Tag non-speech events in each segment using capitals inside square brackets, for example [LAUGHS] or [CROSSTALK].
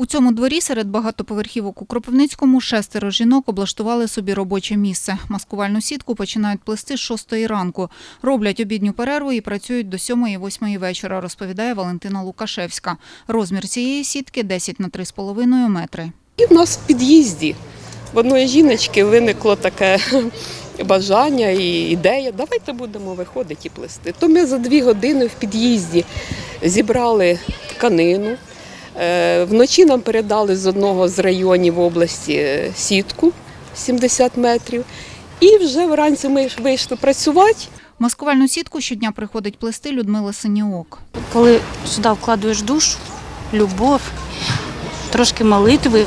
У цьому дворі серед багатоповерхівок у Кропивницькому шестеро жінок облаштували собі робоче місце. Маскувальну сітку починають плести з шостої ранку. Роблять обідню перерву і працюють до сьомої-восьмої вечора, розповідає Валентина Лукашевська. Розмір цієї сітки 10 на 3,5 метри. І в нас в під'їзді в одної жіночки виникло таке [LAUGHS] бажання і ідея. Давайте будемо виходити і плести. То ми за дві години в під'їзді зібрали тканину. Е, Вночі нам передали з одного з районів області е, сітку 70 метрів. І вже вранці ми вийшли працювати. Маскувальну сітку щодня приходить плести Людмила Синіок. Коли сюди вкладуєш душу, любов, трошки молитви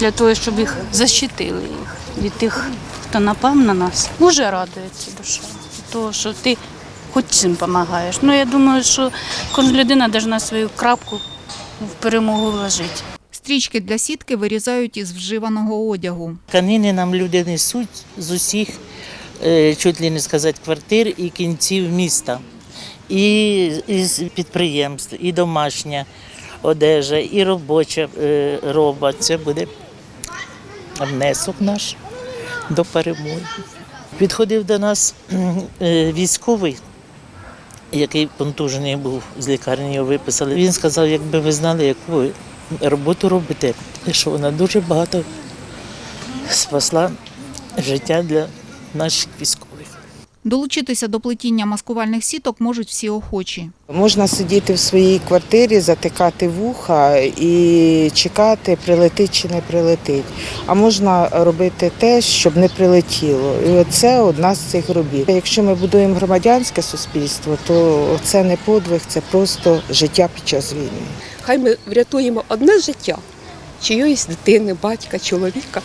для того, щоб їх защитили їх від тих, хто напав на нас, дуже радується душа. Того, що ти хоч чим допомагаєш. Ну я думаю, що кожна людина повинна свою крапку в перемогу вложити. Стрічки для сітки вирізають із вживаного одягу. Тканини нам люди несуть з усіх, е, чуть ли не сказати, квартир і кінців міста. І із підприємств, і домашня одежа, і робоча е, роба. Це буде внесок наш до перемоги. Підходив до нас е, військовий, який понтужений був з лікарні, його виписали. Він сказав, якби ви знали, яку ви роботу робите, що вона дуже багато спасла життя для наших військових. Долучитися до плетіння маскувальних сіток можуть всі охочі. Можна сидіти в своїй квартирі, затикати вуха і чекати, прилетить чи не прилетить. А можна робити те, щоб не прилетіло. І це одна з цих робіт. Якщо ми будуємо громадянське суспільство, то це не подвиг, це просто життя під час війни. Хай ми врятуємо одне життя чиєїсь дитини, батька, чоловіка.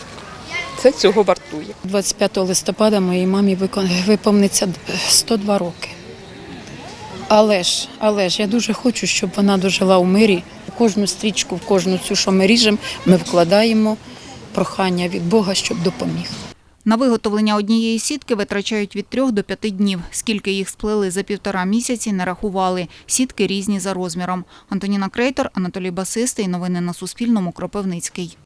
Це цього вартує. 25 листопада моїй мамі виповниться 102 роки. Але ж, але ж я дуже хочу, щоб вона дожила у мирі. У кожну стрічку, в кожну цю, що ми ріжемо, ми вкладаємо прохання від Бога, щоб допоміг. На виготовлення однієї сітки витрачають від трьох до п'яти днів. Скільки їх сплели за півтора місяці, не рахували. Сітки різні за розміром. Антоніна Крейтор, Анатолій Басистий. Новини на Суспільному. Кропивницький.